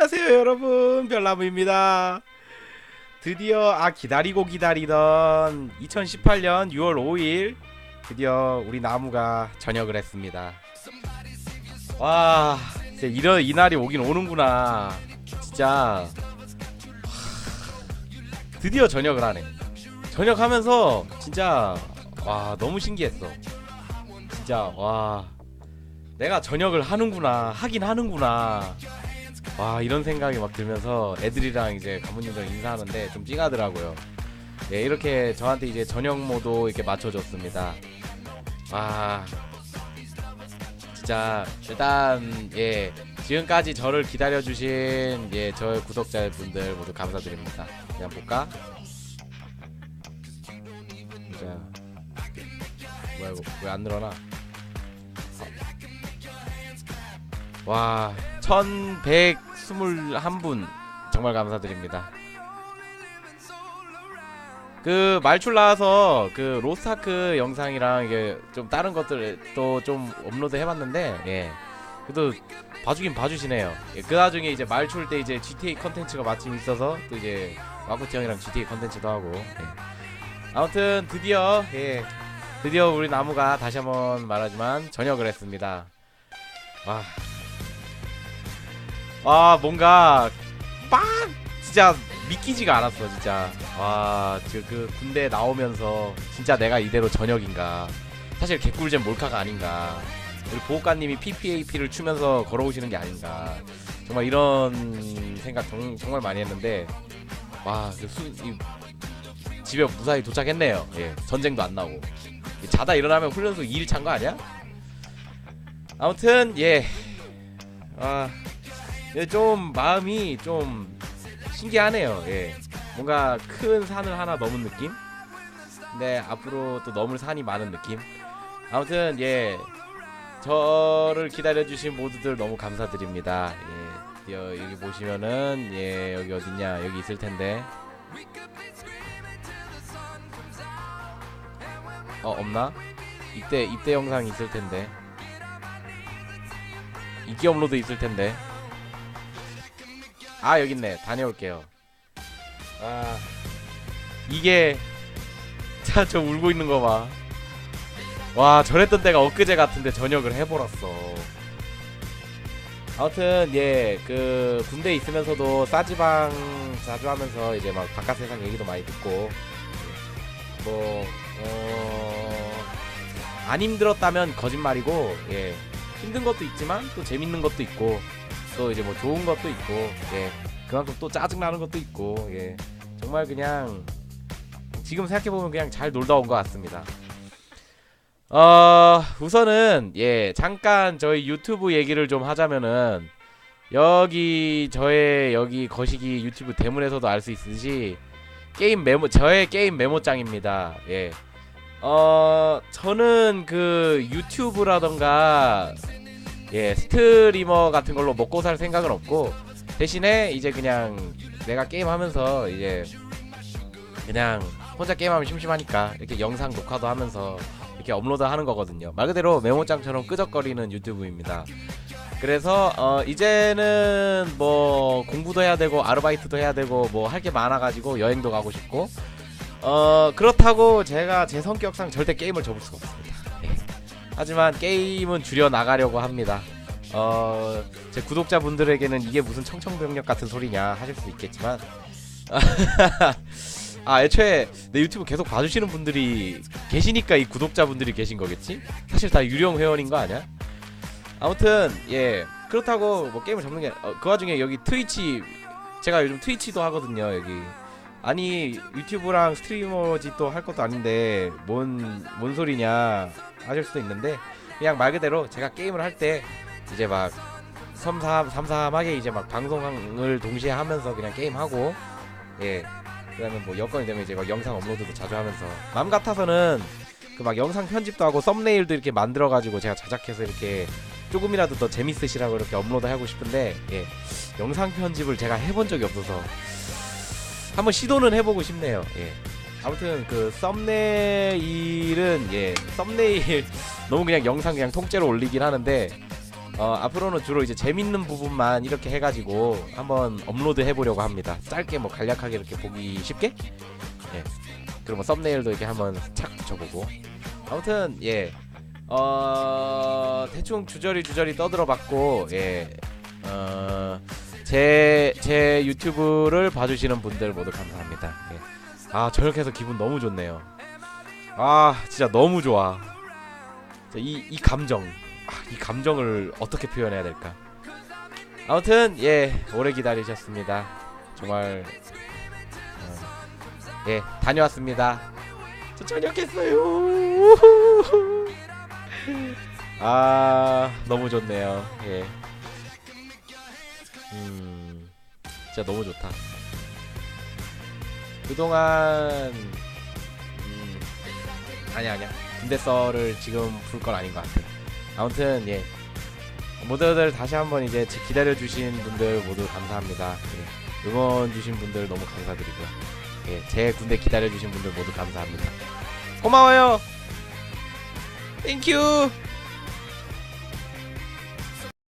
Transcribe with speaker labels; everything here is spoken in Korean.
Speaker 1: 안녕하세요 여러분. 별나무입니다. 드디어 아 기다리고 기다리던 2018년 6월 5일 드디어 우리 나무가 전역을 했습니다. 와 진짜 이런 이날이 오긴 오는구나. 진짜. 하, 드디어 전역을 하네. 전역하면서 진짜 와 너무 신기했어. 진짜 와 내가 전역을 하는구나 하긴 하는구나 와 이런 생각이 막 들면서 애들이랑 이제 가문님들 인사하는데 좀 찡하더라고요. 예 이렇게 저한테 이제 전역모도 이렇게 맞춰줬습니다. 와 진짜 일단 예 지금까지 저를 기다려주신 예 저의 구독자분들 모두 감사드립니다. 그냥 볼까? 자 뭐야 이거 왜 안 늘어나? 와 1121분 정말 감사드립니다. 그 말출 나와서 그 로스타크 영상이랑 이게 좀 다른 것들 또좀 업로드 해봤는데 예. 그래도 봐주긴 봐주시네요. 예, 그 나중에 이제 말출 때 이제 GTA 컨텐츠가 마침 있어서 또 이제 마코티 형이랑 GTA 컨텐츠도 하고 예. 아무튼 드디어 예. 드디어 우리 나무가 다시 한번 말하지만 전역을 했습니다. 와 아 뭔가 막 진짜 믿기지가 않았어 진짜. 와그 군대 나오면서 진짜 내가 이대로 전역인가? 사실 개꿀잼 몰카가 아닌가? 우리 보호관님이 PPAP를 추면서 걸어오시는 게 아닌가? 정말 이런 생각 정, 정말 많이 했는데 와 그 수, 이, 집에 무사히 도착했네요. 예 전쟁도 안 나고. 자다 일어나면 훈련소 2일 찬 거 아니야? 아무튼 예. 아, 예, 좀 마음이 좀 신기하네요. 예. 뭔가 큰 산을 하나 넘은 느낌? 네, 앞으로 또 넘을 산이 많은 느낌? 아무튼, 예. 저를 기다려주신 모두들 너무 감사드립니다. 예. 드디어 여기 보시면은, 예, 여기 어딨냐. 여기 있을 텐데. 어, 없나? 입대, 입대 영상 있을 텐데. 이기 업로드 있을 텐데. 아 여기 있네. 다녀올게요. 아 이게 자 저 울고 있는 거 봐 와 저랬던 때가 엊그제 같은데 전역을 해버렸어. 아무튼 예 그 군대에 있으면서도 싸지방 자주 하면서 이제 막 바깥 세상 얘기도 많이 듣고 뭐 어... 안 힘들었다면 거짓말이고 예 힘든 것도 있지만 또 재밌는 것도 있고 또 이제 뭐 좋은 것도 있고 예 그만큼 또 짜증 나는 것도 있고 예 정말 그냥 지금 생각해 보면 그냥 잘 놀다 온 것 같습니다. 어 우선은 예 잠깐 저희 유튜브 얘기를 좀 하자면은 여기 저의 여기 거시기 유튜브 대문에서도 알 수 있듯이 게임 메모 저의 게임 메모장입니다. 예. 어 저는 그 유튜브라던가 예 스트리머 같은 걸로 먹고 살 생각은 없고 대신에 이제 그냥 내가 게임하면서 이제 그냥 혼자 게임하면 심심하니까 이렇게 영상 녹화도 하면서 이렇게 업로드하는 거거든요 말 그대로 메모장처럼 끄적거리는 유튜브입니다 그래서 어 이제는 뭐 공부도 해야 되고 아르바이트도 해야 되고 뭐 할 게 많아가지고 여행도 가고 싶고 어 그렇다고 제가 제 성격상 절대 게임을 접을 수가 없습니다 예. 하지만 게임은 줄여 나가려고 합니다. 어, 제 구독자분들에게는 이게 무슨 청청병력 같은 소리냐 하실 수 있겠지만 아 애초에 내 유튜브 계속 봐주시는 분들이 계시니까 이 구독자분들이 계신 거겠지? 사실 다 유령 회원인 거 아니야? 아무튼 예 그렇다고 뭐 게임을 접는 게그 어, 그 와중에 여기 트위치 제가 요즘 트위치도 하거든요 여기 아니 유튜브랑 스트리머지 또 할 것도 아닌데 뭔 뭔 소리냐 하실 수도 있는데 그냥 말 그대로 제가 게임을 할 때 이제 막 섬삼 삼삼하게 이제 막 방송을 동시에 하면서 그냥 게임하고 예. 그다음에 뭐 여건이 되면 이제 막 영상 업로드도 자주 하면서. 맘 같아서는 그 막 영상 편집도 하고 썸네일도 이렇게 만들어 가지고 제가 제작해서 이렇게 조금이라도 더 재밌으시라고 이렇게 업로드 하고 싶은데 예. 영상 편집을 제가 해본 적이 없어서 한번 시도는 해보고 싶네요 예 아무튼 그 썸네일은 예 썸네일 너무 그냥 영상 그냥 통째로 올리긴 하는데 어, 앞으로는 주로 이제 재밌는 부분만 이렇게 해가지고 한번 업로드 해보려고 합니다. 짧게 뭐 간략하게 이렇게 보기 쉽게. 예. 그리고 뭐 썸네일도 이렇게 한번 착 붙여보고. 아무튼 예. 어 대충 주저리 주저리 떠들어봤고 예. 어 제 제 유튜브를 봐주시는 분들 모두 감사합니다. 예. 아 저렇게 해서 기분 너무 좋네요. 아 진짜 너무 좋아. 이 이 감정. 아, 이 감정을 어떻게 표현해야 될까? 아무튼 예 오래 기다리셨습니다. 정말 어, 예 다녀왔습니다. 저 저녁했어요. 아 너무 좋네요. 예. 음 진짜 너무 좋다. 그동안 음 아니야 아니야 군대 썰을 지금 풀건 아닌 것 같아. 아무튼 예 모두들 다시 한번 이제 기다려 주신 분들 모두 감사합니다. 예, 응원 주신 분들 너무 감사드리고요. 예, 제 군대 기다려 주신 분들 모두 감사합니다. 고마워요. 땡큐.